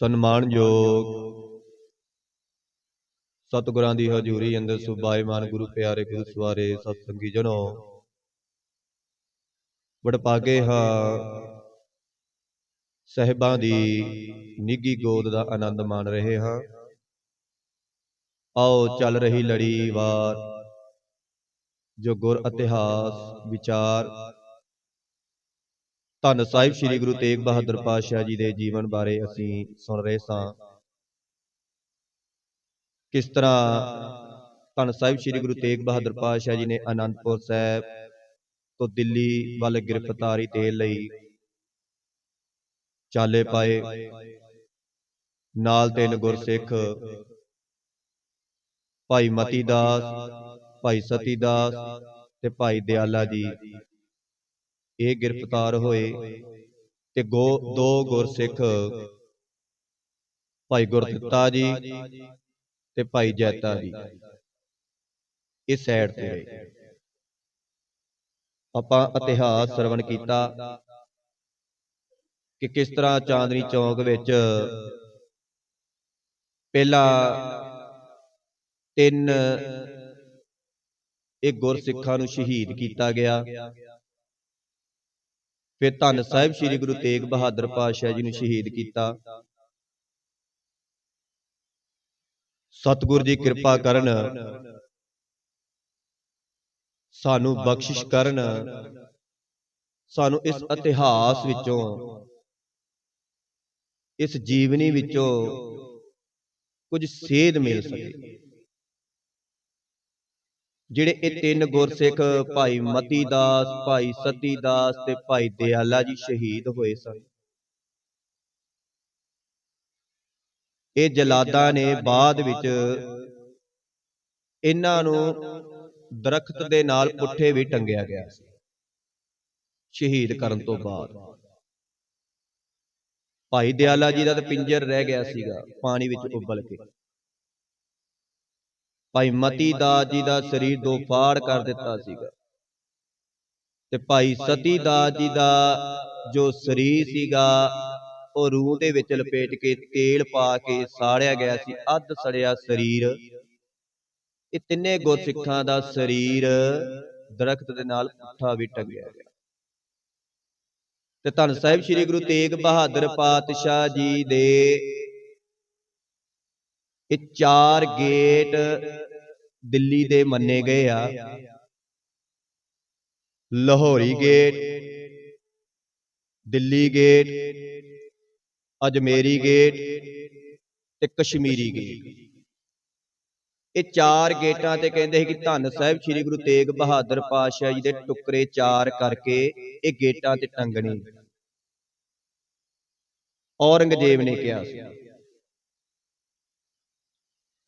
ਸਨਮਾਨਯੋਗ ਸਤਿਗੁਰਾਂ ਦੀ ਹਜ਼ੂਰੀ ਅੰਦਰ ਸੁਭਾਏਮਾਨ ਗੁਰੂ ਪਿਆਰੇ ਗੁਰੂ ਸਵਾਰੇ ਸਤ ਸੰਗੀ ਜਨੋ। ਵਡਭਾਗੇ ਹਾਂ ਸਹਿਬਾਂ ਦੀ ਨਿੱਗੀ ਗੋਦ ਦਾ ਆਨੰਦ ਮਾਣ ਰਹੇ ਹਾਂ। ਆਓ ਚੱਲ ਰਹੀ ਲੜੀ ਵਾਰ, ਜੋ ਗੁਰ ਇਤਿਹਾਸ, ਵਿਚਾਰ ਧੰਨ ਸਾਹਿਬ ਸ੍ਰੀ ਗੁਰੂ ਤੇਗ ਬਹਾਦਰ ਪਾਤਸ਼ਾਹ ਜੀ ਦੇ ਜੀਵਨ ਬਾਰੇ ਅਸੀਂ ਸੁਣ ਰਹੇ ਸਾਂ। ਕਿਸ ਤਰ੍ਹਾਂ ਧੰਨ ਸਾਹਿਬ ਸ੍ਰੀ ਗੁਰੂ ਤੇਗ ਬਹਾਦਰ ਪਾਤਸ਼ਾਹ ਜੀ ਨੇ ਅਨੰਦਪੁਰ ਸਾਹਿਬ ਤੋਂ ਦਿੱਲੀ ਵੱਲ ਗ੍ਰਿਫਤਾਰੀ ਤੇ ਲਈ ਚਾਲੇ ਪਾਏ। ਨਾਲ ਤਿੰਨ ਗੁਰਸਿੱਖ, ਭਾਈ ਮਤੀ ਦਾਸ, ਭਾਈ ਸਤੀ ਦਾਸ ਤੇ ਭਾਈ ਦਿਆਲਾ ਜੀ। ਇਹ ਗ੍ਰਿਫਤਾਰ ਹੋਏ ਤੇ ਗੋ ਦੋ ਗੁਰਸਿੱਖ ਭਾਈ ਗੁਰਦਿੱਤਾ ਜੀ ਤੇ ਭਾਈ ਜੈਤਾ ਜੀ। ਇਸ ਸਾਈਡ ਤੇ ਰਹੇ। ਆਪਾਂ ਇਤਿਹਾਸ ਸਰਵਣ ਕੀਤਾ ਕਿ ਕਿਸ ਤਰ੍ਹਾਂ ਚਾਂਦਨੀ ਚੌਕ ਵਿੱਚ ਪਹਿਲਾ ਤਿੰਨ ਇਹ ਗੁਰਸਿੱਖਾਂ ਨੂੰ ਸ਼ਹੀਦ ਕੀਤਾ ਗਿਆ। ਫਿਰ ਧੰਨ ਸਾਹਿਬ ਸ੍ਰੀ ਗੁਰੂ ਤੇਗ ਬਹਾਦਰ ਪਾਤਸ਼ਾਹ ਜੀ ਨੂੰ ਸ਼ਹੀਦ ਕੀਤਾ। ਸਤਿਗੁਰ ਜੀ ਕਿਰਪਾ ਕਰਨ ਸਾਨੂੰ ਬਖਸ਼ਿਸ਼ ਕਰਨ ਸਾਨੂੰ ਇਸ ਇਤਿਹਾਸ ਵਿੱਚੋਂ, ਇਸ ਜੀਵਨੀ ਵਿੱਚੋਂ ਕੁਝ ਸੇਧ ਮਿਲ ਸਕੇ। ਜਿਹੜੇ ਇਹ ਤਿੰਨ ਗੁਰਸਿੱਖ, ਭਾਈ ਮਤੀ ਦਾਸ ਭਾਈ ਸਤੀ ਦਾਸ ਤੇ ਭਾਈ ਦਿਆਲਾ ਜੀ ਸ਼ਹੀਦ ਹੋਏ ਸਨ। ਇਹ ਜਲਾਦਾਂ ਨੇ ਬਾਅਦ ਵਿੱਚ ਇਹਨਾਂ ਨੂੰ ਦਰਖਤ ਦੇ ਨਾਲ ਪੁੱਠੇ ਵੀ ਟੰਗਿਆ ਗਿਆ ਸੀ, ਸ਼ਹੀਦ ਕਰਨ ਤੋਂ ਬਾਅਦ। ਭਾਈ ਦਿਆਲਾ ਜੀ ਦਾ ਤਾਂ ਪਿੰਜਰ ਰਹਿ ਗਿਆ ਸੀਗਾ, ਪਾਣੀ ਵਿੱਚ ਉਬਲ ਕੇ। ਭਾਈ ਮਤੀ ਦਾਸ ਜੀ ਦਾ ਸਰੀਰ ਦੋ ਫਾੜ ਕਰ ਦਿੱਤਾ ਸੀਗਾ। ਤੇ ਭਾਈ ਸਤੀ ਦਾਸ ਜੀ ਦਾ ਜੋ ਸਰੀਰ ਸੀਗਾ ਉਹ ਰੂਹ ਦੇ ਵਿੱਚ ਲਪੇਟ ਕੇ ਤੇਲ ਪਾ ਕੇ ਸਾੜਿਆ ਗਿਆ ਸੀ। ਅੱਧ ਸੜਿਆ ਸਰੀਰ। ਇਹ ਤਿੰਨੇ ਗੁਰਸਿੱਖਾਂ ਦਾ ਸਰੀਰ ਦਰਖਤ ਦੇ ਨਾਲ ਪੁੱਠਾ ਵੀ ਟੰਗਿਆ ਗਿਆ ਤੇ ਧੰਨ ਸਾਹਿਬ ਸ੍ਰੀ ਗੁਰੂ ਤੇਗ ਬਹਾਦਰ ਪਾਤਸ਼ਾਹ ਜੀ ਦੇ ਇਹ ਚਾਰ ਗੇਟ ਦਿੱਲੀ ਦੇ ਮੰਨੇ ਗਏ ਆ। Lahori gate, Delhi gate, Ajmeri gate ਤੇ ਕਸ਼ਮੀਰੀ ਗੇਟ। ਇਹ ਚਾਰ ਗੇਟਾਂ ਤੇ ਕਹਿੰਦੇ ਸੀ ਕਿ ਧੰਨ ਸਾਹਿਬ ਸ੍ਰੀ ਗੁਰੂ ਤੇਗ ਬਹਾਦਰ ਪਾਤਸ਼ਾਹ ਜੀ ਦੇ ਟੁਕੜੇ ਚਾਰ ਕਰਕੇ ਇਹ ਗੇਟਾਂ ਤੇ ਟੰਗਣੇ। ਔਰੰਗਜ਼ੇਬ ਨੇ ਕਿਹਾ ਸੀ।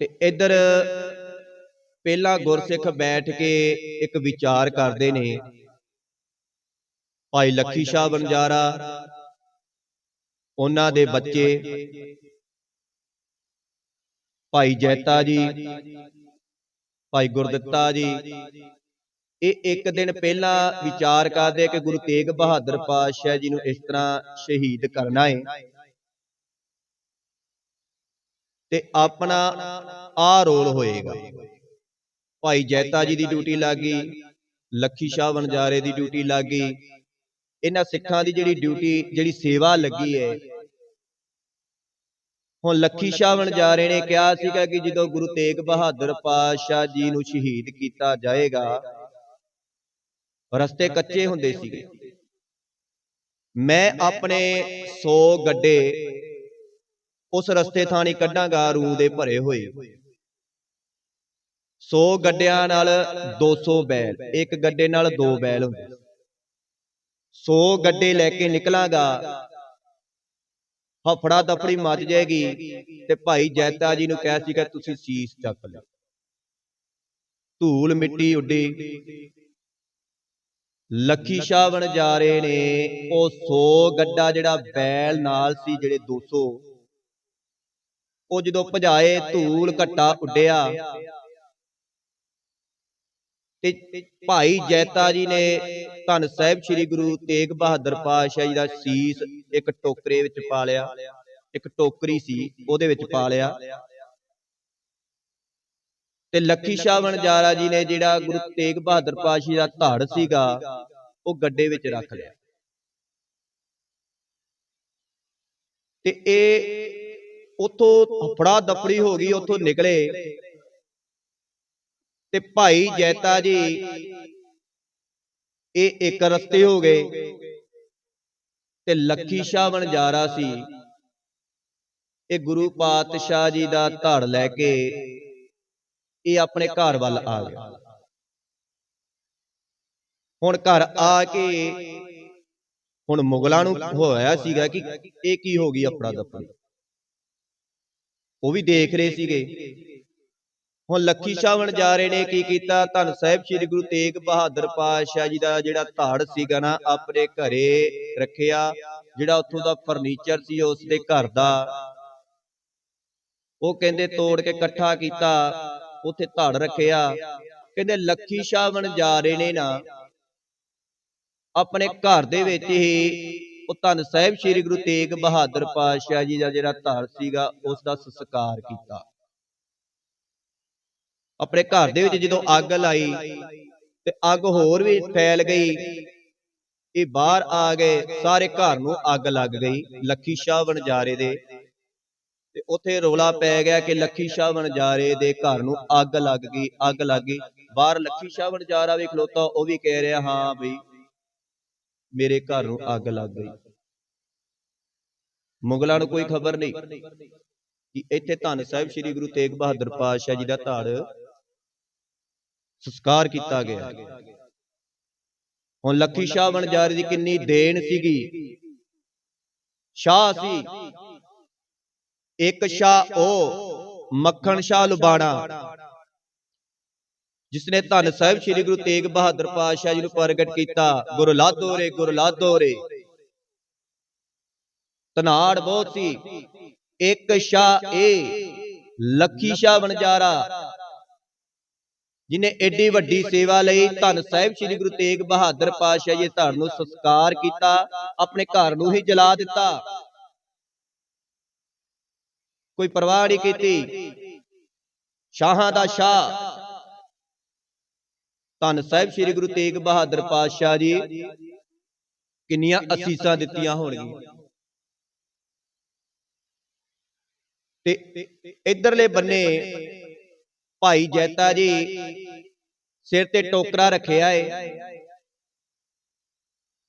ਤੇ ਇੱਧਰ ਪਹਿਲਾ ਗੁਰਸਿੱਖ ਬੈਠ ਕੇ ਇੱਕ ਵਿਚਾਰ ਕਰਦੇ ਨੇ। ਭਾਈ ਲੱਖੀ ਸ਼ਾਹ ਬੰਜਾਰਾ ਉਹਨਾਂ ਦੇ ਬੱਚੇ। ਭਾਈ ਜੈਤਾ ਜੀ, ਭਾਈ ਗੁਰਦਿੱਤਾ ਜੀ। ਇਹ ਇੱਕ ਦਿਨ ਪਹਿਲਾਂ ਵਿਚਾਰ ਕਰਦੇ ਕਿ ਗੁਰੂ ਤੇਗ ਬਹਾਦਰ ਪਾਤਸ਼ਾਹ ਜੀ ਨੂੰ ਇਸ ਤਰ੍ਹਾਂ ਸ਼ਹੀਦ ਕਰਨਾ ਹੈ ਤੇ ਆਪਣਾ ਆ ਰੋਲ ਹੋਏਗਾ। ਭਾਈ ਜੈਤਾ ਜੀ ਦੀ ਡਿਊਟੀ ਲੱਗ ਗਈ, ਲੱਖੀ ਸ਼ਾਹ ਵਣਜਾਰੇ ਦੀ ਡਿਊਟੀ ਲੱਗ ਗਈ। ਇਹਨਾਂ ਸਿੱਖਾਂ ਦੀ ਜਿਹੜੀ ਡਿਊਟੀ, ਜਿਹੜੀ ਸੇਵਾ ਲੱਗੀ ਹੈ। ਹੁਣ ਲੱਖੀ ਸ਼ਾਹ ਵਣਜਾਰੇ ਨੇ ਕਿਹਾ ਸੀਗਾ ਕਿ ਜਦੋਂ ਗੁਰੂ ਤੇਗ ਬਹਾਦਰ ਪਾਤਸ਼ਾਹ ਜੀ ਨੂੰ ਸ਼ਹੀਦ ਕੀਤਾ ਜਾਏਗਾ, ਰਸਤੇ ਕੱਚੇ ਹੁੰਦੇ ਸੀਗੇ। ਮੈਂ ਆਪਣੇ 100 ਗੱਡੇ ਉਸ ਰਸਤੇ ਥਾਣੀ ਕੱਢਾਂਗਾ, ਰੂਹ ਦੇ ਭਰੇ ਹੋਏ। 100 ਗੱਡਿਆਂ ਨਾਲ 200 ਬੈਲ, ਇੱਕ ਗੱਡੇ ਨਾਲ ਦੋ ਬੈਲ ਹੁੰਦੇ। 100 ਗੱਡੇ ਲੈ ਕੇ ਨਿਕਲਾਂਗਾ। ਹਫੜਾ ਦਫੜੀ ਮੱਚ ਜਾਏਗੀ ਤੇ ਭਾਈ ਜੈਤਾ ਜੀ ਨੂੰ ਕਹਿ ਸੀਗਾ, ਤੁਸੀਂ ਸੀਸ ਚੱਕ ਲਿਓ। ਧੂਲ ਮਿੱਟੀ ਉੱਡੀ। ਲੱਖੀ ਸ਼ਾਹ ਬਣ ਜਾ ਰਹੇ ਨੇ। ਉਹ 100 ਗੱਡਾ ਜਿਹੜਾ ਬੈਲ ਨਾਲ ਸੀ, ਜਿਹੜੇ 200 ਉਹ ਜਦੋਂ ਭਜਾਏ, ਧੂਲ ਘੱਟਾ ਉੱਡਿਆ। ਤੇ ਭਾਈ ਜੈਤਾ ਜੀ ਨੇ ਧੰਨ ਸਾਹਿਬ ਸ੍ਰੀ ਗੁਰੂ ਤੇਗ ਬਹਾਦਰ ਪਾਤਸ਼ਾਹ ਜੀ ਦਾ ਸੀਸ ਇੱਕ ਟੋਕਰੇ ਵਿੱਚ ਪਾ ਲਿਆ। ਇੱਕ ਟੋਕਰੀ ਸੀ, ਉਹਦੇ ਵਿੱਚ ਪਾ ਲਿਆ। ਤੇ ਲੱਖੀ ਸ਼ਾਹ ਵਣਜਾਰਾ ਜੀ ਨੇ ਜਿਹੜਾ ਗੁਰੂ ਤੇਗ ਬਹਾਦਰ ਪਾਤਸ਼ਾਹ ਦਾ ਧੜ ਸੀਗਾ, ਉਹ ਗੱਡੇ ਵਿੱਚ ਰੱਖ ਲਿਆ। ਤੇ ਇਹ ਉੱਥੋਂ ਹਫੜਾ ਦਫੜੀ ਹੋ ਗਈ, ਉੱਥੋਂ ਨਿਕਲੇ। ਤੇ ਭਾਈ ਜੈਤਾ ਜੀ, ਇਹ ਇੱਕ ਰਸਤੇ ਹੋ ਗਏ। ਤੇ ਲੱਖੀ ਸ਼ਾਹ ਬਣ ਜਾ ਵਣਜਾਰਾ ਸੀ। ਇਹ ਗੁਰੂ ਪਾਤਸ਼ਾਹ ਜੀ ਦਾ ਧੜ ਲੈ ਕੇ ਇਹ ਆਪਣੇ ਘਰ ਵੱਲ ਆ ਗਿਆ। ਹੁਣ ਘਰ ਆ ਕੇ ਹੁਣ ਮੁਗਲਾਂ ਨੂੰ ਹੋਇਆ ਸੀਗਾ ਕਿ ਇਹ ਕੀ ਹੋ ਗਈ ਆਪਣਾ ਦਫੜੀ? ਉਹ ਵੀ ਦੇਖ ਰਹੇ ਸੀਗੇ। ਹੁਣ ਲੱਖੀ ਸ਼ਾਹ ਵਣਜਾਰੇ ਨੇ, ਕੀ ਕੀਤਾ? ਧੰਨ ਸਾਹਿਬ ਸ੍ਰੀ ਗੁਰੂ ਤੇਗ ਬਹਾਦਰ ਪਾਤਸ਼ਾਹ ਜੀ ਦਾ ਜਿਹੜਾ ਧੜ ਸੀਗਾ ਨਾ, ਆਪਣੇ ਘਰੇ ਰੱਖਿਆ, ਜਿਹੜਾ ਉੱਥੋਂ ਦਾ ਫਰਨੀਚਰ ਸੀ, ਉਸ ਦੇ ਘਰ ਦਾ। ਉਹ ਕਹਿੰਦੇ ਤੋੜ ਕੇ ਇਕੱਠਾ ਕੀਤਾ, ਉੱਥੇ ਧੜ ਰੱਖਿਆ। ਕਹਿੰਦੇ ਲੱਖੀ ਸ਼ਾਵਣ ਜਾ ਰਹੇ ਨੇ ਨਾ, ਆਪਣੇ ਘਰ ਦੇ ਵਿੱਚ ਹੀ ਉਹ ਧੰਨ ਸਾਹਿਬ ਸ੍ਰੀ ਗੁਰੂ ਤੇਗ ਬਹਾਦਰ ਪਾਤਸ਼ਾਹ ਜੀ ਦਾ ਜਿਹੜਾ ਧੜ ਸੀਗਾ, ਉਸ ਦਾ ਸੰਸਕਾਰ ਕੀਤਾ। ਆਪਣੇ ਘਰ ਦੇ ਵਿੱਚ ਜਦੋਂ ਅੱਗ ਲਾਈ ਤੇ ਅੱਗ ਹੋਰ ਵੀ ਫੈਲ ਗਈ, ਇਹ ਬਾਹਰ ਆ ਗਏ, ਸਾਰੇ ਘਰ ਨੂੰ ਅੱਗ ਲੱਗ ਗਈ, ਲੱਖੀ ਸ਼ਾਹ ਵਣਜਾਰੇ ਦੇ। ਤੇ ਉੱਥੇ ਰੋਲਾ ਪੈ ਗਿਆ ਕਿ ਲੱਖੀ ਸ਼ਾਹ ਵਣਜਾਰੇ ਦੇ ਘਰ ਨੂੰ ਅੱਗ ਲੱਗ ਗਈ, ਅੱਗ ਲੱਗ ਗਈ। ਬਾਹਰ ਲੱਖੀ ਸ਼ਾਹ ਵਣਜਾਰਾ ਵੀ ਖਲੋਤਾ, ਉਹ ਵੀ ਕਹਿ ਰਿਹਾ, ਹਾਂ ਬਈ ਮੇਰੇ ਘਰ ਨੂੰ ਅੱਗ ਲੱਗ ਗਈ। ਮੁਗਲਾਂ ਨੂੰ ਕੋਈ ਖਬਰ ਨਹੀਂ ਕਿ ਇੱਥੇ ਧੰਨ ਸਾਹਿਬ ਸ੍ਰੀ ਗੁਰੂ ਤੇਗ ਬਹਾਦਰ ਪਾਤਸ਼ਾਹ ਜੀ ਦਾ ਧੜ ਸੰਸਕਾਰ ਕੀਤਾ ਗਿਆ। ਹੁਣ ਲੱਖੀ ਸ਼ਾਹ ਵਣਜਾਰੇ ਦੀ ਕਿੰਨੀ ਦੇਣ ਸੀਗੀ। ਸ਼ਾਹ ਸੀ। ਇੱਕ ਸ਼ਾਹ ਉਹ, ਮੱਖਣ ਸ਼ਾਹ ਲੁਬਾਣਾ। ਜਿਸ ਨੇ ਧੰਨ ਸਾਹਿਬ ਸ੍ਰੀ ਗੁਰੂ ਤੇਗ ਬਹਾਦਰ ਪਾਤਸ਼ਾਹ ਜੀ ਨੂੰ ਪ੍ਰਗਟ ਕੀਤਾ, ਗੁਰੂ ਲਾਧੋ ਰੇ, ਗੁਰੂ ਲਾਧੋ ਰੇ। ਤਨਾੜ ਬਹੁਤ ਸੀ। ਇੱਕ ਸ਼ਾਹ ਇਹ ਲੱਖੀ ਸ਼ਾਹ ਵਣਜਾਰਾ, ਜਿਨੇ ਏਡੀ ਵੱਡੀ ਸੇਵਾ ਲਈ ਧੰਨ ਸਾਹਿਬ ਸ੍ਰੀ ਗੁਰੂ ਤੇਗ ਬਹਾਦਰ ਪਾਤਸ਼ਾਹ ਜੀ ਧੜ ਨੂੰ ਸੰਸਕਾਰ ਕੀਤਾ, ਆਪਣੇ ਘਰ ਨੂੰ ਹੀ ਜਲਾ ਦਿੱਤਾ। ਕੋਈ ਪਰਵਾਹ ਨਹੀਂ ਕੀਤੀ। ਸ਼ਾਹਾਂ ਦਾ ਸ਼ਾਹ ਧੰਨ ਸਾਹਿਬ ਸ੍ਰੀ ਗੁਰੂ ਤੇਗ ਬਹਾਦਰ ਪਾਤਸ਼ਾਹ ਜੀ, ਕਿੰਨੀਆਂ ਅਸੀਸਾਂ ਦਿੱਤੀਆਂ ਹੋਣਗੀਆਂ। ਤੇ ਇਧਰਲੇ ਬੰਨੇ ਭਾਈ ਜੈਤਾ ਜੀ, ਸਿਰ ਤੇ ਟੋਕਰਾ ਰੱਖਿਆ ਏ,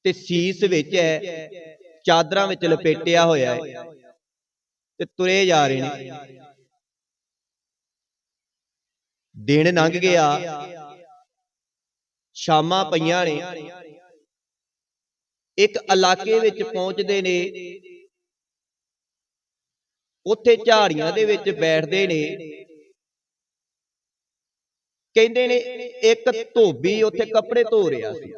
ਤੇ ਸੀਸ ਵਿੱਚ ਹੈ ਚਾਦਰਾਂ ਵਿੱਚ ਲਪੇਟਿਆ ਹੋਇਆ ਹੈ ਤੇ ਤੁਰੇ ਜਾ ਰਹੇ ਨੇ। ਦਿਨ ਲੰਘ ਗਿਆ ਸ਼ਾਮਾਂ ਪਈਆਂ ਨੇ। ਇੱਕ ਇਲਾਕੇ ਵਿੱਚ ਪਹੁੰਚਦੇ ਨੇ। ਉੱਥੇ ਝਾੜੀਆਂ ਦੇ ਵਿੱਚ ਬੈਠਦੇ ਨੇ। ਕਹਿੰਦੇ ਨੇ ਇੱਕ ਧੋਬੀ ਉੱਥੇ ਕੱਪੜੇ ਧੋ ਰਿਹਾ ਸੀ।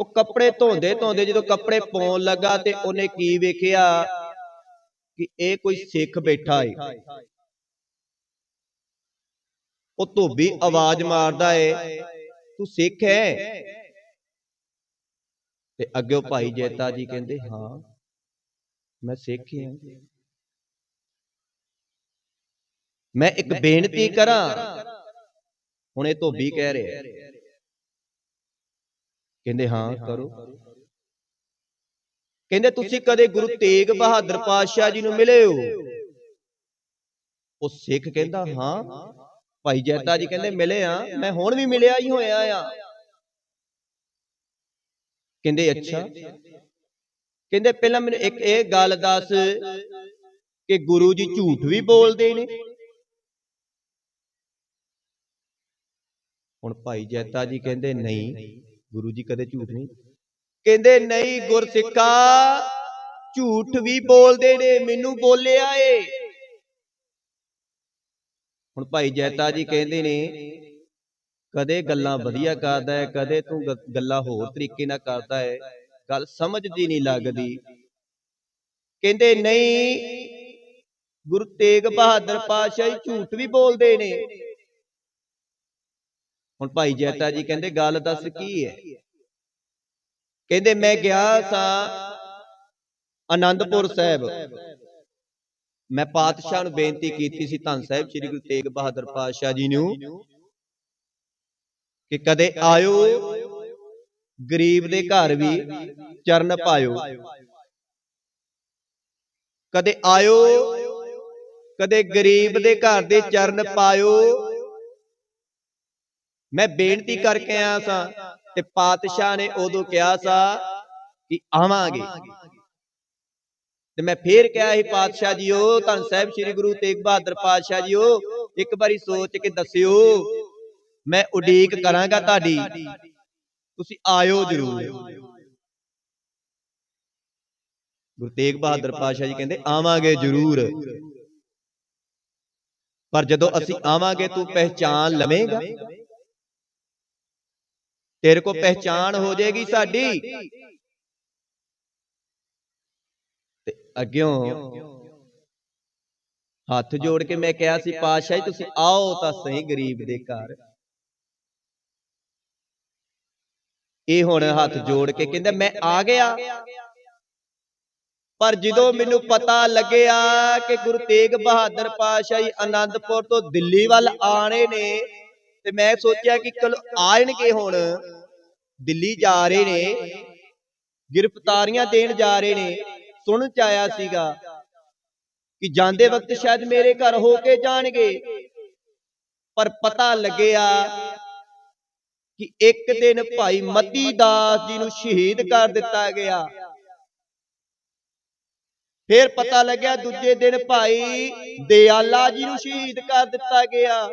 ਉਹ ਕੱਪੜੇ ਧੋਂਦੇ ਧੋਂਦੇ ਜਦੋਂ ਕੱਪੜੇ ਪਾਉਣ ਲੱਗਾ ਤੇ ਉਹਨੇ ਕੀ ਵੇਖਿਆ ਕਿ ਇਹ ਕੋਈ ਸਿੱਖ ਬੈਠਾ ਏ। ਉਹ ਧੋਬੀ ਆਵਾਜ਼ ਮਾਰਦਾ ਏ ਤੂੰ ਸਿੱਖ ਹੈ? ਤੇ ਅੱਗੇ ਭਾਈ ਜੈਤਾ ਜੀ ਕਹਿੰਦੇ ਹਾਂ ਮੈਂ ਸਿੱਖ ਹਾਂ ਮੈਂ ਇੱਕ ਬੇਨਤੀ ਕਰਾਂ। ਹੁਣ ਇਹ ਧੋਬੀ ਕਹਿ ਰਿਹਾ। ਕਹਿੰਦੇ ਹਾਂ ਕਰੋ। ਕਹਿੰਦੇ ਤੁਸੀਂ ਕਦੇ ਗੁਰੂ ਤੇਗ ਬਹਾਦਰ ਪਾਤਸ਼ਾਹ ਜੀ ਨੂੰ ਮਿਲੇ ਹੋ? ਉਹ ਸਿੱਖ ਕਹਿੰਦਾ ਹਾਂ ਭਾਈ ਜੈਤਾ ਜੀ ਕਹਿੰਦੇ ਮਿਲੇ ਆ। ਮੈਂ ਹੁਣ ਵੀ ਮਿਲਿਆ ਹੀ ਹੋਇਆ ਆ। ਕਹਿੰਦੇ ਅੱਛਾ। ਕਹਿੰਦੇ ਪਹਿਲਾਂ ਮੈਨੂੰ ਇੱਕ ਇਹ ਗੱਲ ਦੱਸ ਕਿ ਗੁਰੂ ਜੀ ਝੂਠ ਵੀ ਬੋਲਦੇ ਨੇ। ਹੁਣ ਭਾਈ ਜੈਤਾ ਜੀ ਕਹਿੰਦੇ ਨਹੀਂ। ਗੁਰੂ ਜੀ ਕਦੇ ਝੂਠ ਨਹੀਂ। ਕਹਿੰਦੇ ਨਹੀਂ ਗੁਰਸਿੱਖਾ ਝੂਠ ਵੀ ਬੋਲਦੇ ਨੇ। ਮੈਨੂੰ ਬੋਲਿਆ ਏ। ਹੁਣ ਭਾਈ ਜੈਤਾ ਜੀ ਕਹਿੰਦੇ ਨੇ, ਕਦੇ ਗੱਲਾਂ ਵਧੀਆ ਕਰਦਾ ਹੈ, ਕਦੇ ਤੂੰ ਗੱਲਾਂ ਹੋਰ ਤਰੀਕੇ ਨਾਲ ਕਰਦਾ ਹੈ, ਗੱਲ ਸਮਝ ਦੀ ਨਹੀਂ ਲੱਗਦੀ। ਕਹਿੰਦੇ ਨਹੀਂ, ਗੁਰੂ ਤੇਗ ਬਹਾਦਰ ਪਾਤਸ਼ਾਹ ਜੀ ਝੂਠ ਵੀ ਬੋਲਦੇ ਨੇ। ਹੁਣ ਭਾਈ ਜੈਤਾ ਜੀ ਕਹਿੰਦੇ, ਗੱਲ ਦੱਸ ਕੀ ਹੈ? ਕਹਿੰਦੇ, ਮੈਂ ਗਿਆ ਸਾਂ ਆਨੰਦਪੁਰ ਸਾਹਿਬ। ਮੈਂ ਪਾਤਸ਼ਾਹ ਨੂੰ ਬੇਨਤੀ ਕੀਤੀ ਸੀ ਧੰਨ ਸਾਹਿਬ ਸ੍ਰੀ ਗੁਰੂ ਤੇਗ ਬਹਾਦਰ ਪਾਤਸ਼ਾਹ ਜੀ ਨੂੰ ਕਿ ਕਦੇ ਆਇਓ, ਗਰੀਬ ਦੇ ਘਰ ਵੀ ਚਰਨ ਪਾਇਓ। ਕਦੇ ਆਇਓ, ਕਦੇ ਗਰੀਬ ਦੇ ਘਰ ਦੇ ਚਰਨ ਪਾਇਓ। ਮੈਂ ਬੇਨਤੀ ਕਰਕੇ ਆਇਆ ਸਾਂ ਤੇ ਪਾਤਸ਼ਾਹ ਨੇ ਉਦੋਂ ਕਿਹਾ ਸਾ ਕਿ ਆਵਾਂਗੇ। ਤੇ ਮੈਂ ਫੇਰ ਕਿਹਾ ਸੀ, ਪਾਤਸ਼ਾਹ ਜੀਓ, ਧੰਨ ਸਾਹਿਬ ਸ੍ਰੀ ਗੁਰੂ ਤੇਗ ਬਹਾਦਰ ਪਾਤਸ਼ਾਹ ਜੀਓ, ਇੱਕ ਵਾਰੀ ਸੋਚ ਕੇ ਦੱਸਿਓ, ਮੈਂ ਉਡੀਕ ਕਰਾਂਗਾ ਤੁਹਾਡੀ। ਤੁਸੀਂ ਆਇਓ ਜ਼ਰੂਰ। ਗੁਰੂ ਤੇਗ ਬਹਾਦਰ ਪਾਤਸ਼ਾਹ ਜੀ ਕਹਿੰਦੇ, ਆਵਾਂਗੇ ਜ਼ਰੂਰ। ਪਰ ਜਦੋਂ ਅਸੀਂ ਆਵਾਂਗੇ, ਤੂੰ ਪਹਿਚਾਨ ਲਵੇਂਗਾ। ਤੇਰੇ ਕੋ ਪਹਿਚਾਨ ਹੋ ਜਾਏਗੀ ਸਾਡੀ ਤੇ ਅੱਗਿਓਂ ਹੱਥ ਜੋੜ ਕੇ ਮੈਂ ਕਿਹਾ ਸੀ, ਪਾਤਸ਼ਾਹ ਤੁਸੀਂ ਆਓ ਤਾਂ ਸਹੀ ਗਰੀਬ ਦੇ ਘਰ। ਇਹ ਹੁਣ ਹੱਥ ਜੋੜ ਕੇ ਕਹਿੰਦਾ, ਮੈਂ ਆ ਗਿਆ। ਪਰ ਜਦੋਂ ਮੈਨੂੰ ਪਤਾ ਲੱਗਿਆ ਕਿ ਗੁਰੂ ਤੇਗ ਬਹਾਦਰ ਪਾਤਸ਼ਾਹ ਜੀ ਆਨੰਦਪੁਰ ਤੋਂ ਦਿੱਲੀ ਵੱਲ ਆਣੇ ਨੇ, ਤੇ ਮੈਂ ਸੋਚਿਆ ਕਿ ਚਲੋ ਆਣਗੇ ਹੁਣ। ਦਿੱਲੀ ਜਾ ਰਹੇ ਨੇ, ਗ੍ਰਿਫਤਾਰੀਆਂ ਦੇਣ ਜਾ ਰਹੇ ਨੇ। ਸੁਣ ਚ ਆਇਆ ਸੀਗਾ ਕਿ ਜਾਂਦੇ ਵਕਤ ਸ਼ਾਇਦ ਮੇਰੇ ਘਰ ਹੋ ਕੇ ਜਾਣਗੇ। ਪਰ ਪਤਾ ਲੱਗਿਆ ਕਿ ਇੱਕ ਦਿਨ ਭਾਈ ਮਤੀ ਦਾਸ ਜੀ ਨੂੰ ਸ਼ਹੀਦ ਕਰ ਦਿੱਤਾ ਗਿਆ। ਫਿਰ ਪਤਾ ਲੱਗਿਆ ਦੂਜੇ ਦਿਨ ਭਾਈ ਦਿਆਲਾ ਜੀ ਨੂੰ ਸ਼ਹੀਦ ਕਰ ਦਿੱਤਾ ਗਿਆ।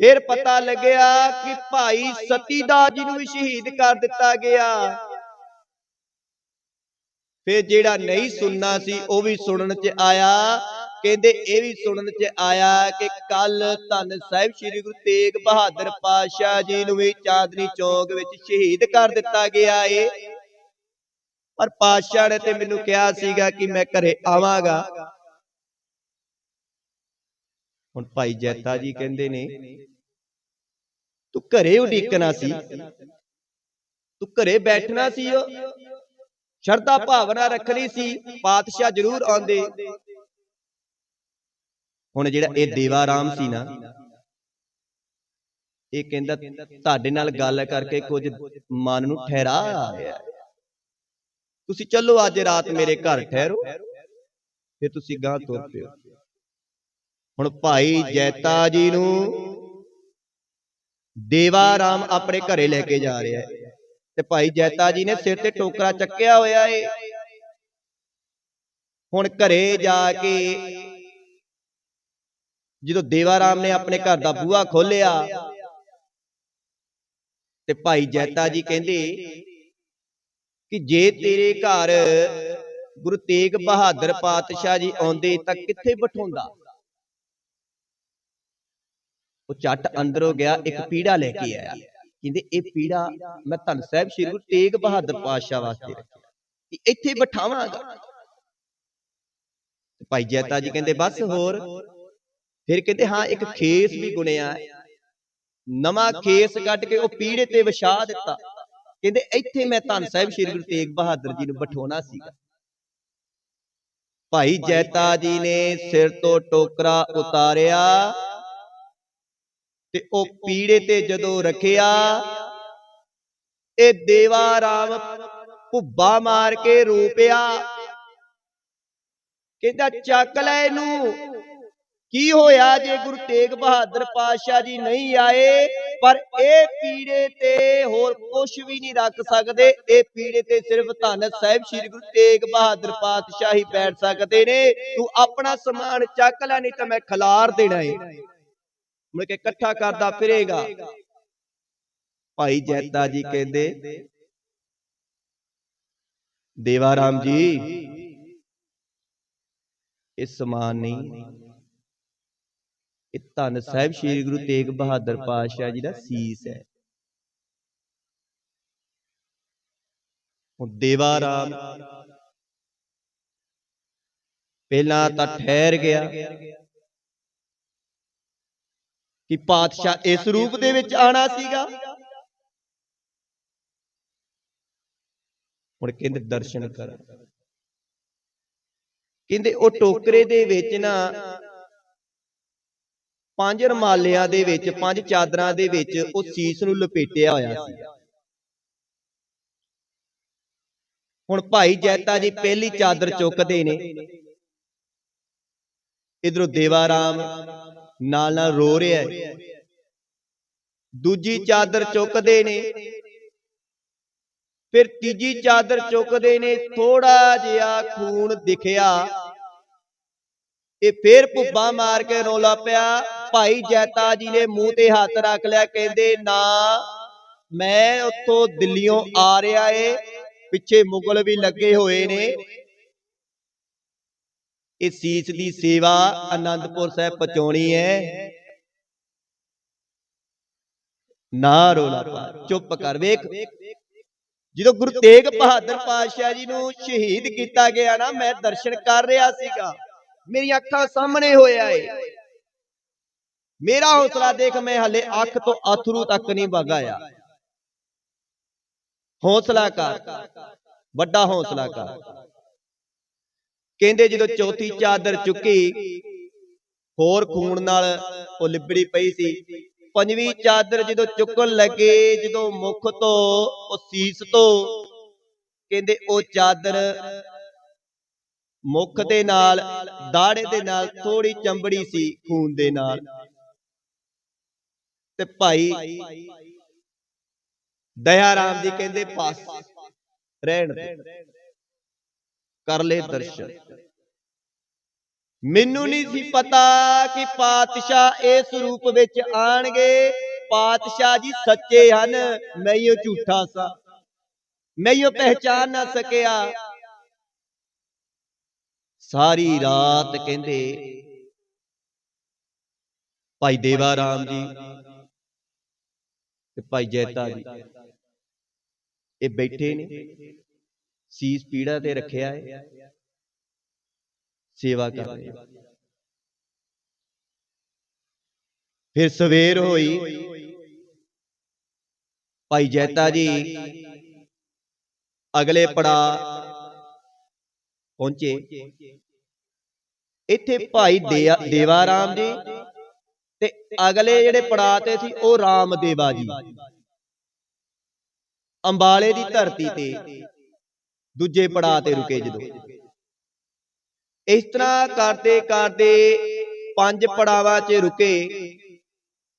ਫਿਰ ਪਤਾ ਲੱਗਿਆ ਕਿ ਭਾਈ ਸਤੀਦਾਸ ਜੀ ਨੂੰ ਵੀ ਸ਼ਹੀਦ ਕਰ ਦਿੱਤਾ ਗਿਆ। ਫਿਰ ਜਿਹੜਾ ਨਹੀਂ ਸੁਣਨਾ ਸੀ, ਉਹ ਵੀ ਸੁਣਨ ਚ ਆਇਆ। ਕਹਿੰਦੇ ਇਹ ਵੀ ਸੁਣਨ ਚ ਆਇਆ ਕਿ ਕੱਲ ਧੰਨ ਸਾਹਿਬ ਸ੍ਰੀ ਗੁਰੂ ਤੇਗ ਬਹਾਦਰ ਪਾਤਸ਼ਾਹ ਜੀ ਨੂੰ ਵੀ ਚਾਂਦਨੀ ਚੌਕ ਵਿੱਚ ਸ਼ਹੀਦ ਕਰ ਦਿੱਤਾ ਗਿਆ ਏ। ਪਰ ਪਾਤਸ਼ਾਹ ਨੇ ਤੇ ਮੈਨੂੰ ਕਿਹਾ ਸੀਗਾ ਕਿ ਮੈਂ ਘਰੇ ਆਵਾਂਗਾ। ਹੁਣ ਭਾਈ ਜੈਤਾ ਜੀ ਕਹਿੰਦੇ ਨੇ, ਤੂੰ ਘਰੇ ਉਡੀਕਣਾ ਸੀ। ਤੂੰ ਘਰੇ ਬੈਠਣਾ ਸੀ ਉਹ? ਸ਼ਰਧਾ ਭਾਵਨਾ ਰੱਖਣੀ ਸੀ, ਪਾਤਸ਼ਾਹ ਜ਼ਰੂਰ ਆਉਂਦੇ। ਹੁਣ ਜਿਹੜਾ ਇਹ ਦੇਵਾ ਰਾਮ ਸੀ ਨਾ, ਇਹ ਕਹਿੰਦਾ, ਤੁਹਾਡੇ ਨਾਲ ਗੱਲ ਕਰਕੇ ਕੁਝ ਮਨ ਨੂੰ ਠਹਿਰਾ ਆ ਤੁਸੀਂ ਚੱਲੋ ਅੱਜ ਰਾਤ ਮੇਰੇ ਘਰ ਠਹਿਰੋ, ਫਿਰ ਤੁਸੀਂ ਗਾਂ ਤੁਰ ਪਿਓ। ਹੁਣ ਭਾਈ ਜੈਤਾ ਜੀ ਨੂੰ ਦੇਵਾ ਰਾਮ ਆਪਣੇ ਘਰੇ ਲੈ ਕੇ ਜਾ ਰਿਹਾ ਹੈ। ਤੇ ਭਾਈ ਜੈਤਾ ਜੀ ਨੇ ਸਿਰ ਤੇ ਟੋਕਰਾ ਚੱਕਿਆ ਹੋਇਆ ਏ। ਹੁਣ ਘਰੇ ਜਾ ਕੇ ਜਦੋਂ ਦੇਵਾਰਾਮ ਨੇ ਆਪਣੇ ਘਰ ਦਾ ਬੂਹਾ ਖੋਲਿਆ ਤੇ ਭਾਈ ਜੈਤਾ ਜੀ ਕਹਿੰਦੇ ਕਿ ਜੇ ਤੇਰੇ ਘਰ ਗੁਰੂ ਤੇਗ ਬਹਾਦਰ ਪਾਤਸ਼ਾਹ ਜੀ ਆਉਂਦੇ ਤਾਂ ਕਿੱਥੇ ਬਿਠਾਉਂਦਾ? ਉਹ ਚੱਟ ਅੰਦਰੋਂ ਗਿਆ, ਇੱਕ ਪੀੜਾ ਲੈ ਕੇ ਆਇਆ। ਕਹਿੰਦੇ ਇਹ ਪੀੜਾ ਮੈਂ ਧੰਨ ਸਾਹਿਬ ਸ੍ਰੀ ਗੁਰੂ ਤੇਗ ਬਹਾਦਰ ਪਾਤਸ਼ਾਹ ਵਾਸਤੇ ਰੱਖਿਆ ਕਿ ਇੱਥੇ ਬਿਠਾਵਾਂਗਾ। ਭਾਈ ਜੈਤਾ ਜੀ ਕਹਿੰਦੇ ਬਸ ਹੋਰ। ਫਿਰ ਕਹਿੰਦੇ ਹਾਂ ਇੱਕ ਖੇਸ ਵੀ ਗੁਣਿਆ ਨਵਾਂ ਖੇਸ ਕੱਢ ਕੇ ਉਹ ਪੀੜੇ ਤੇ ਵਿਛਾ ਦਿੱਤਾ। ਕਹਿੰਦੇ ਇੱਥੇ ਮੈਂ ਧੰਨ ਸਾਹਿਬ ਸ੍ਰੀ ਗੁਰੂ ਤੇਗ ਬਹਾਦਰ ਜੀ ਨੂੰ ਬਿਠਾਉਣਾ ਸੀਗਾ। ਭਾਈ ਜੈਤਾ ਜੀ ਨੇ ਸਿਰ ਤੋਂ ਟੋਕਰਾ ਉਤਾਰਿਆ। ਤੇ ਉਹ ਪੀੜੇ ਤੇ ਜਦੋਂ ਰੱਖਿਆ, ਇਹ ਦੇਵਾ ਰਾਮ ਭੁੱਬਾ ਮਾਰ ਕੇ ਰੂਪਿਆ। ਕਹਿੰਦਾ, ਚੱਕ ਲੈ ਇਹਨੂੰ। ਕੀ ਹੋਇਆ ਜੇ ਗੁਰੂ ਤੇਗ ਬਹਾਦਰ ਪਾਤਸ਼ਾਹ ਜੀ ਨਹੀਂ ਆਏ? ਪਰ ਇਹ ਪੀੜੇ ਤੇ ਹੋਰ ਕੁਝ ਵੀ ਨਹੀਂ ਰੱਖ ਸਕਦੇ। ਇਹ ਪੀੜੇ ਤੇ ਸਿਰਫ ਧੰਨ ਸਾਹਿਬ ਸ੍ਰੀ ਗੁਰੂ ਤੇਗ ਬਹਾਦਰ ਪਾਤਸ਼ਾਹ ਹੀ ਬੈਠ ਸਕਦੇ ਨੇ। ਤੂੰ ਆਪਣਾ ਸਮਾਨ ਚੱਕ ਲੈ, ਨਹੀਂ ਤਾਂ ਮੈਂ ਖਿਲਾਰ ਦੇਣਾ ਏ। ਮੁੜ ਕੇ ਇਕੱਠਾ ਕਰਦਾ ਫਿਰੇਗਾ। ਭਾਈ ਜੈਤਾ ਜੀ ਕਹਿੰਦੇ ਦੇਵਾ ਰਾਮ ਜੀ ਇਹ ਸਮਾਨ ਨਹੀਂ। ਇਹ ਧੰਨ ਸਾਹਿਬ ਸ੍ਰੀ ਗੁਰੂ ਤੇਗ ਬਹਾਦਰ ਪਾਤਸ਼ਾਹ ਜੀ ਦਾ ਸੀਸ ਹੈ। ਉਹ ਦੇਵਾ ਰਾਮ। ਪਹਿਲਾਂ ਤਾਂ ਠਹਿਰ ਗਿਆ। ਕਿ ਪਾਤਸ਼ਾਹ ਇਸ ਰੂਪ ਦੇ ਵਿੱਚ ਆਣਾ ਸੀਗਾ। ਹੁਣ ਕਹਿੰਦੇ ਦਰਸ਼ਨ ਕਰ। ਕਹਿੰਦੇ ਉਹ ਟੋਕਰੇ ਦੇ ਵਿੱਚ ਨਾ, ਪੰਜ ਰਮਾਲਿਆਂ ਦੇ ਵਿੱਚ, ਪੰਜ ਚਾਦਰਾਂ ਦੇ ਵਿੱਚ ਉਹ ਸੀਸ ਨੂੰ ਲਪੇਟਿਆ ਹੋਇਆ ਸੀ। ਹੁਣ ਭਾਈ ਜੈਤਾ ਜੀ ਪਹਿਲੀ ਚਾਦਰ ਚੁੱਕਦੇ ਨੇ। ਇਧਰੋਂ ਦੇਵਾਰਾਮ ਨਾਲ ਨਾਲ ਰੋ ਰਿਹਾ ਹੈ। ਦੂਜੀ ਚਾਦਰ ਚੁੱਕਦੇ ਨੇ। ਫਿਰ ਤੀਜੀ ਚਾਦਰ ਚੁੱਕਦੇ ਨੇ, ਥੋੜਾ ਜਿਹਾ ਖੂਨ ਦਿਖਿਆ। ਇਹ ਫੇਰ ਭੁੱਬਾ ਮਾਰ ਕੇ ਰੋਲਾ ਪਿਆ। ਭਾਈ ਜੈਤਾ ਜੀ ਨੇ ਮੂੰਹ ਤੇ ਹੱਥ ਰੱਖ ਲਿਆ, ਕਹਿੰਦੇ, ਨਾ, ਮੈਂ ਉੱਥੋਂ ਦਿੱਲੀੋਂ ਆ ਰਿਹਾ ਏ। ਪਿੱਛੇ ਮੁਗਲ ਵੀ ਲੱਗੇ ਹੋਏ ਨੇ। ਇਹ ਸੀਸ ਦੀ ਸੇਵਾ ਆਨੰਦਪੁਰ ਸਾਹਿਬ ਪਹੁੰਚਾਉਣੀ ਹੈ। ਨਾ ਰੋਲਾ ਪਾ, ਚੁੱਪ ਕਰ ਵੇਖ। ਜਦੋਂ ਗੁਰੂ ਤੇਗ ਬਹਾਦਰ ਪਾਤਸ਼ਾਹ ਜੀ ਨੂੰ ਸ਼ਹੀਦ ਕੀਤਾ ਗਿਆ ਨਾ, ਮੈਂ ਦਰਸ਼ਨ ਕਰ ਰਿਹਾ ਸੀਗਾ। ਮੇਰੀਆਂ ਅੱਖਾਂ ਸਾਹਮਣੇ ਹੋਇਆ ਏ। ਮੇਰਾ ਹੌਸਲਾ ਦੇਖ ਮੈਂ ਹਲੇ ਅੱਖ ਤੋਂ ਅਥਰੂ ਤੱਕ ਨਹੀਂ ਵਗਾਇਆ। ਹੌਸਲਾ ਕਰ, ਵੱਡਾ ਹੌਸਲਾ ਕਰ। ਕਹਿੰਦੇ ਜਦੋਂ ਚੌਥੀ ਚਾਦਰ ਚੁੱਕੀ, ਹੋਰ ਖੂਨ ਨਾਲ ਉਹ ਲਿਬੜੀ ਪਈ ਸੀ। ਪੰਜਵੀਂ ਚਾਦਰ ਜਦੋਂ ਚੁੱਕਣ ਲੱਗੇ, ਜਦੋਂ ਮੁਖ ਤੋਂ, ਉਹ ਸੀਸ ਤੋਂ, ਕਹਿੰਦੇ ਉਹ ਚਾਦਰ ਮੁਖ ਦੇ ਨਾਲ ਦਾੜੇ ਦੇ ਨਾਲ ਥੋੜੀ ਚੰਬੜੀ ਸੀ ਖੂਨ ਦੇ ਨਾਲ। ਤੇ ਭਾਈ ਦਇਆ ਰਾਮ ਜੀ ਕਹਿੰਦੇ ਪਾਸ ਰਹਿਣ ਦੇ। ਕਰ ਲੈ ਦਰਸ਼ਨ। ਮੈਨੂੰ ਨਹੀਂ ਸੀ ਪਤਾ ਕਿ ਪਾਤਸ਼ਾਹ ਇਸ ਰੂਪ ਵਿੱਚ ਆਣਗੇ। ਪਾਤਸ਼ਾਹ ਜੀ ਸੱਚੇ ਹਨ ਮੈਂ ਹੀ ਉਹ ਝੂਠਾ ਸਾਂ। ਮੈਂ ਹੀ ਉਹ ਪਹਿਚਾਨ ਨਾ ਸਕਿਆ। ਸਾਰੀ ਰਾਤ ਕਹਿੰਦੇ ਭਾਈ ਦੇਵਾ ਰਾਮ ਜੀ ਤੇ ਭਾਈ ਜੈਤਾ ਜੀ। ਇਹ ਬੈਠੇ ਨੇ। ਸੀਸ ਪੀੜਾ ਤੇ ਰੱਖਿਆ ਹੈ ਸੇਵਾ ਕਰ ਰਹੇ। ਫਿਰ ਸਵੇਰ ਹੋਈ। ਭਾਈ ਜੈਤਾ ਜੀ, ਅਗਲੇ ਪੜਾ ਪਹੁੰਚੇ। ਇੱਥੇ ਭਾਈ ਦੇਵਾ ਰਾਮ ਜੀ ਤੇ ਅਗਲੇ ਜਿਹੜੇ ਪੜਾ ਤੇ ਸੀ, ਉਹ ਰਾਮ ਦੇਵਾ ਜੀ। ਅੰਬਾਲੇ ਦੀ ਧਰਤੀ ਤੇ। ਦੂਜੇ ਪੜਾ ਤੇ ਰੁਕੇ ਜਦੋਂ। ਇਸ ਤਰ੍ਹਾਂ ਕਰਦੇ ਕਰਦੇ ਪੰਜ ਪੜਾਵਾਂ 'ਚ ਰੁਕੇ।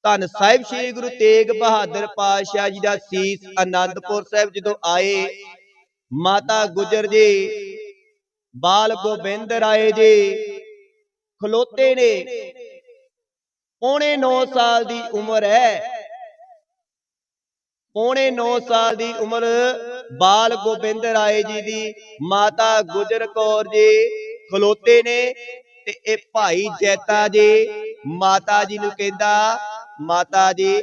ਧੰਨ ਸਾਹਿਬ ਸ੍ਰੀ ਗੁਰੂ ਤੇਗ ਬਹਾਦਰ ਪਾਤਸ਼ਾਹ ਜੀ ਦਾ ਸੀਸ ਆਨੰਦਪੁਰ ਸਾਹਿਬ ਜਦੋਂ ਆਏ ਮਾਤਾ ਗੁਜਰ ਜੀ ਬਾਲ ਗੋਬਿੰਦ ਰਾਏ ਜੀ ਖਲੋਤੇ ਨੇ। ਪੌਣੇ 9 ਸਾਲ ਦੀ ਉਮਰ ਹੈ। ਪੌਣੇ 9 ਸਾਲ ਦੀ ਉਮਰ ਬਾਲ ਗੋਬਿੰਦ ਰਾਏ ਜੀ ਦੀ ਮਾਤਾ ਗੁਜਰ ਕੌਰ ਜੀ ਖਲੋਤੇ ਨੇ ਤੇ ਇਹ ਭਾਈ ਜੈਤਾ ਜੀ, ਮਾਤਾ ਜੀ ਨੂੰ ਕਹਿੰਦਾ, ਮਾਤਾ ਜੀ,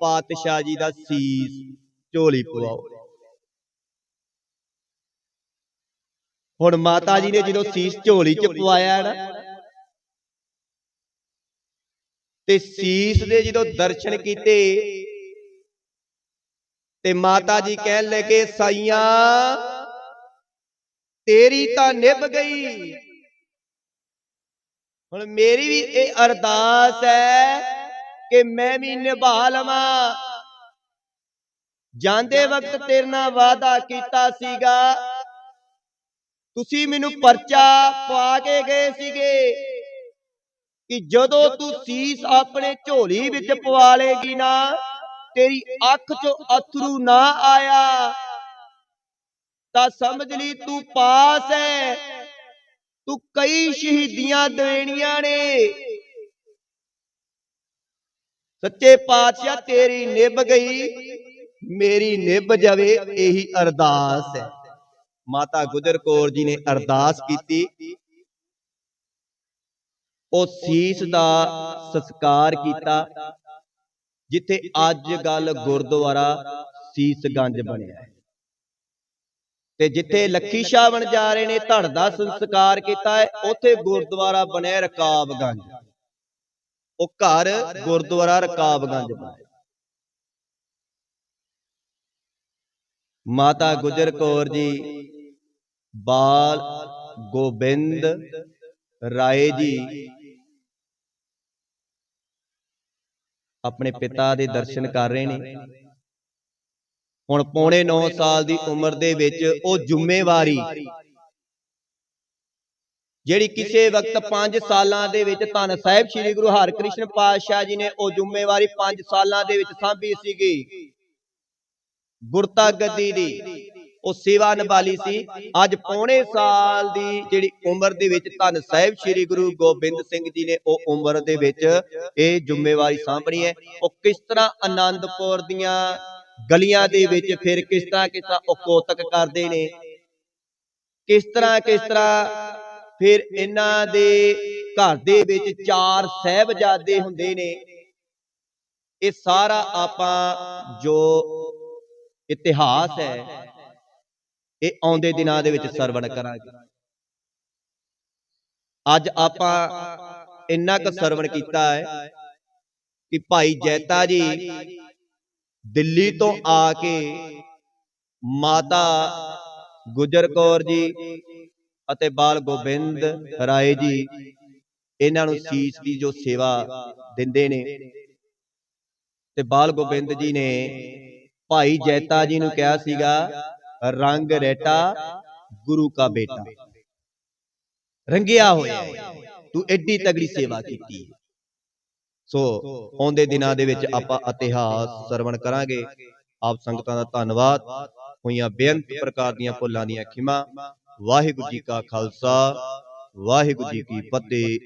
ਪਾਤਸ਼ਾਹ ਜੀ ਦਾ ਸੀਸ ਝੋਲੀ ਪਵਾਓ। ਹੁਣ ਮਾਤਾ ਜੀ ਨੇ ਜਦੋਂ ਸੀਸ ਝੋਲੀ 'ਚ ਪਵਾਇਆ ਨਾ, ਤੇ ਸੀਸ ਦੇ ਜਦੋਂ ਦਰਸ਼ਨ ਕੀਤੇ ਤੇ ਮਾਤਾ ਜੀ ਕਹਿਣ ਲੱਗੇ, ਸਾਈਆਂ, ਤੇਰੀ ਤਾਂ ਨਿਭ ਗਈ। ਹੁਣ ਮੇਰੀ ਵੀ ਇਹ ਅਰਦਾਸ ਹੈ ਕਿ ਮੈਂ ਵੀ ਨਿਭਾ ਲਵਾਂ। ਜਾਂਦੇ ਵਕਤ ਤੇਰੇ ਨਾਲ ਵਾਅਦਾ ਕੀਤਾ ਸੀਗਾ। ਤੁਸੀਂ ਮੈਨੂੰ ਪਰਚਾ ਪਾ ਕੇ ਗਏ ਸੀਗੇ ਕਿ ਜਦੋਂ ਤੂੰ ਸੀਸ ਆਪਣੇ ਝੋਲੀ ਵਿੱਚ ਪਵਾ ਲੇਗੀ ਨਾ ਤੇਰੀ ਅੱਖ 'ਚੋਂ ਅਥਰੂ ਨਾ ਆਇਆ। ਤਾਂ ਸਮਝ ਲਈ ਤੂੰ ਪਾਸ ਹੈ ਤੂੰ ਕਈ ਸ਼ਹੀਦੀਆਂ ਦੇਣੀਆਂ ਨੇ। ਸੱਚੇ ਪਾਤਸ਼ਾਹ ਤੇਰੀ ਨਿਭ ਗਈ। ਮੇਰੀ ਨਿਭ ਜਾਵੇ ਇਹੀ ਅਰਦਾਸ ਹੈ ਮਾਤਾ ਗੁਜਰ ਕੌਰ ਜੀ ਨੇ ਅਰਦਾਸ ਕੀਤੀ। ਉਹ ਸੀਸ ਦਾ ਸਸਕਾਰ ਕੀਤਾ। ਜਿੱਥੇ ਅੱਜ ਗੱਲ ਗੁਰਦੁਆਰਾ ਸੀਸਗੰਜ ਬਣਿਆ। ਹੈ ਤੇ ਜਿੱਥੇ ਲੱਖੀ ਸ਼ਾਹ ਬਣ ਜਾ ਰਹੇ ਨੇ ਧੜ ਦਾ ਸੰਸਕਾਰ ਕੀਤਾ ਹੈ ਉੱਥੇ ਗੁਰਦੁਆਰਾ ਬਣਿਆ ਰਕਾਬਗੰਜ ਉਹ ਘਰ ਗੁਰਦੁਆਰਾ ਰਕਾਬਗੰਜ ਬਣਿਆ। ਮਾਤਾ ਗੁਜਰ ਕੌਰ ਜੀ ਬਾਲ ਗੋਬਿੰਦ ਰਾਏ ਜੀ। ਆਪਣੇ ਪਿਤਾ ਦੇ ਦਰਸ਼ਨ ਕਰ ਰਹੇ ਨੇ। ਹੁਣ ਪੌਣੇ 9 ਸਾਲ ਦੀ ਉਮਰ ਦੇ ਵਿੱਚ ਉਹ ਜ਼ਿੰਮੇਵਾਰੀ ਜਿਹੜੀ ਕਿਸੇ ਵਕਤ 5 ਸਾਲਾਂ ਦੇ ਵਿੱਚ ਧੰਨ ਸਾਹਿਬ ਸ੍ਰੀ ਗੁਰੂ ਹਰਿਕ੍ਰਿਸ਼ਨ ਪਾਤਸ਼ਾਹ ਜੀ ਨੇ ਉਹ ਜ਼ਿੰਮੇਵਾਰੀ 5 ਸਾਲਾਂ ਦੇ ਵਿੱਚ ਸਾਂਭੀ ਸੀਗੀ। ਗੁਰਤਾ ਗੱਦੀ ਦੀ। ਉਹ ਸੇਵਾ ਨਿਭਾਲੀ ਸੀ। ਅੱਜ ਪੌਣੇ ਸਾਲ ਦੀ ਜਿਹੜੀ ਉਮਰ ਦੇ ਵਿੱਚ ਧੰਨ ਸਾਹਿਬ ਸ੍ਰੀ ਗੁਰੂ ਗੋਬਿੰਦ ਸਿੰਘ ਜੀ ਨੇ ਉਹ ਉਮਰ ਦੇ ਵਿੱਚ ਇਹ ਜ਼ਿੰਮੇਵਾਰੀ ਸਾਂਭਣੀ ਹੈ। ਉਹ ਕਿਸ ਤਰ੍ਹਾਂ ਆਨੰਦਪੁਰ ਦੀਆਂ ਗਲੀਆਂ ਦੇ ਵਿੱਚ ਫਿਰ ਕਿਸ ਤਰ੍ਹਾਂ ਕਿਸ ਤਰ੍ਹਾਂ ਉਹ ਕੋਤਕ ਕਰਦੇ ਨੇ। ਕਿਸ ਤਰ੍ਹਾਂ ਕਿਸ ਤਰ੍ਹਾਂ ਫਿਰ ਇਹਨਾਂ ਦੇ ਘਰ ਦੇ ਵਿੱਚ ਚਾਰ ਸਹਿਬਜ਼ਾਦੇ ਹੁੰਦੇ ਨੇ। ਇਹ ਸਾਰਾ ਆਪਾਂ ਜੋ ਇਤਿਹਾਸ ਹੈ ਇਹ ਆਉਂਦੇ ਦਿਨਾਂ ਦੇ ਵਿੱਚ ਸਰਵਣ ਕਰਾਂਗੇ। ਅੱਜ ਆਪਾਂ ਇੰਨਾ ਕੁ ਸਰਵਣ ਕੀਤਾ ਹੈ ਕਿ ਭਾਈ ਜੈਤਾ ਜੀ ਦਿੱਲੀ ਤੋਂ ਆ ਕੇ ਮਾਤਾ ਗੁਜਰ ਕੌਰ ਜੀ ਅਤੇ ਬਾਲ ਗੋਬਿੰਦ ਰਾਏ ਜੀ ਇਹਨਾਂ ਨੂੰ ਸੀਸ ਦੀ ਜੋ ਸੇਵਾ ਦਿੰਦੇ ਨੇ। ਤੇ ਬਾਲ ਗੋਬਿੰਦ ਜੀ ਨੇ ਭਾਈ ਜੈਤਾ ਜੀ ਨੂੰ ਕਿਹਾ ਸੀਗਾ ਰੰਗ ਰੇਟਾ ਗੁਰੂ ਕਾ ਬੇਟਾ। ਰੰਗਿਆ ਹੋਇਆ ਤੂੰ ਐਡੀ ਤਗੜੀ ਸੇਵਾ ਕੀਤੀ ਸੋ ਆਉਂਦੇ ਦਿਨਾਂ ਦੇ ਵਿੱਚ ਆਪਾਂ ਇਤਿਹਾਸ ਸਰਵਣ ਕਰਾਂਗੇ। ਆਪ ਸੰਗਤਾਂ ਦਾ ਧੰਨਵਾਦ। ਹੋਈਆਂ ਬੇਅੰਤ ਪ੍ਰਕਾਰ ਦੀਆਂ ਭੁੱਲਾਂ ਦੀਆਂ ਖਿਮਾ। ਵਾਹਿਗੁਰੂ ਜੀ ਕਾ ਖਾਲਸਾ। ਵਾਹਿਗੁਰੂ ਜੀ ਕੀ ਫਤਿਹ।